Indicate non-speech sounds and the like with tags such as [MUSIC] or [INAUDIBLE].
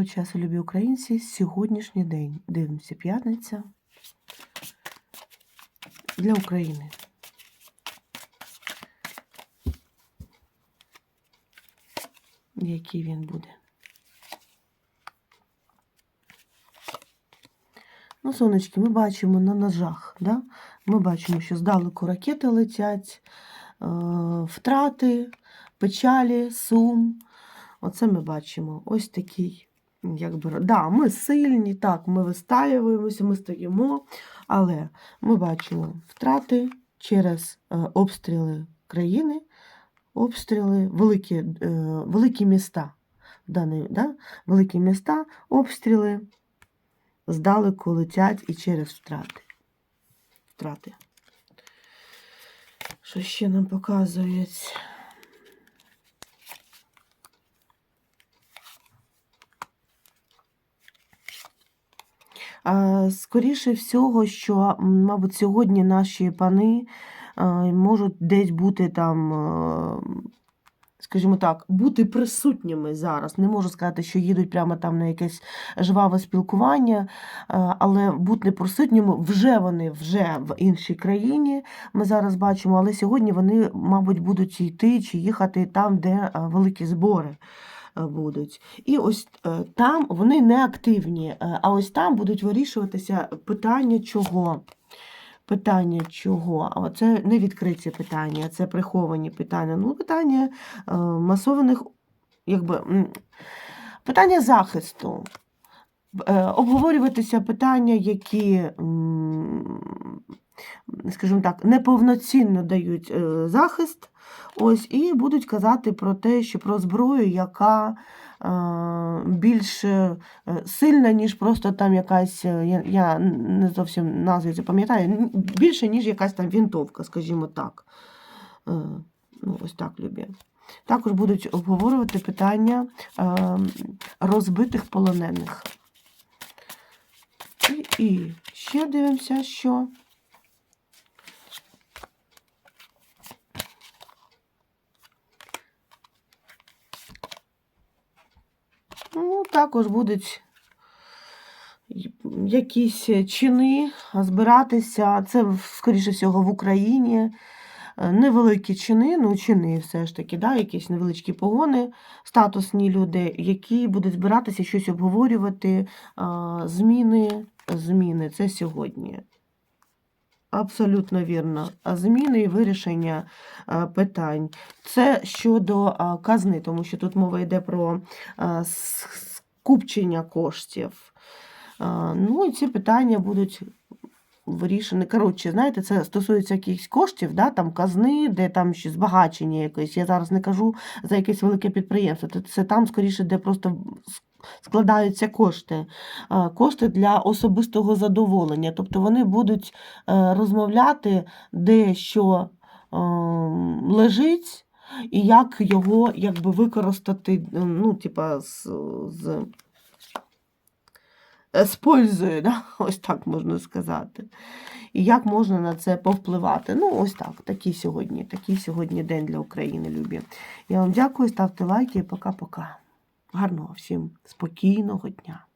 Доброго часу, любі українці. Сьогоднішній день. Дивимося, п'ятниця для України. Який він буде. Ну, сонечки, ми бачимо на ножах. Да? Ми бачимо, що здалеку ракети летять, е, втрати, печалі, сум. Оце ми бачимо. Ось такий, якби, да, ми сильні, так, ми вистаюємося, ми стоїмо, але ми бачимо втрати через е, обстріли країни, обстріли, великі, е, великі міста. Дані, да? Великі міста, обстріли здалеку летять і через втрати. Втрати. Що ще нам показують? Скоріше всього, що, мабуть, сьогодні наші пани можуть десь бути там, скажімо так, бути присутніми зараз. Не можу сказати, що їдуть прямо там на якесь жваве спілкування, але бути присутніми вже вони вже в іншій країні. Ми зараз бачимо, але сьогодні вони, мабуть, будуть йти чи їхати там, де великі збори будуть. І ось е, там вони не активні, е, а ось там будуть вирішуватися питання чого. Питання чого? Це не відкриті питання, це приховані питання. Ну, питання е, масованих, якби, питання захисту. Е, обговорюватися питання, які, скажімо так, неповноцінно дають е, захист. Ось, і будуть казати про те, що про зброю, яка е, більш сильна, ніж просто там якась, я, не зовсім назви це пам'ятаю, більше, ніж якась там вінтовка, скажімо так. Ну, ось так любі. Також будуть обговорювати питання е, розбитих полонених. І, ще дивимося, що. Ну, також будуть якісь чини збиратися. Це, скоріше всього, в Україні. Е, Невеликі чини, ну чини все ж таки, да, якісь невеличкі погони, статусні люди, які будуть збиратися щось обговорювати. Зміни, зміни це сьогодні. Абсолютно вірно. Зміни і вирішення питань. Це щодо казни, тому що тут мова йде про скупчення коштів. Ну, і ці питання будуть вирішені. Коротше, знаєте, це стосується якихось коштів, да, там казни, де там ще збагачення якесь. Я зараз не кажу за якесь велике підприємство. Це, там, скоріше, де просто складаються кошти. Кошти для особистого задоволення. Тобто вони будуть е, розмовляти, де що е, лежить, і як його якби використати, е, ну, типа, з. з з пользою, да? [LAUGHS] ось так можна сказати. І як можна на це повпливати. Ну, ось так, такий сьогодні, такий сьогодні день для України, любі. Я вам дякую, ставте лайки пока-пока. Гарного всім спокійного дня.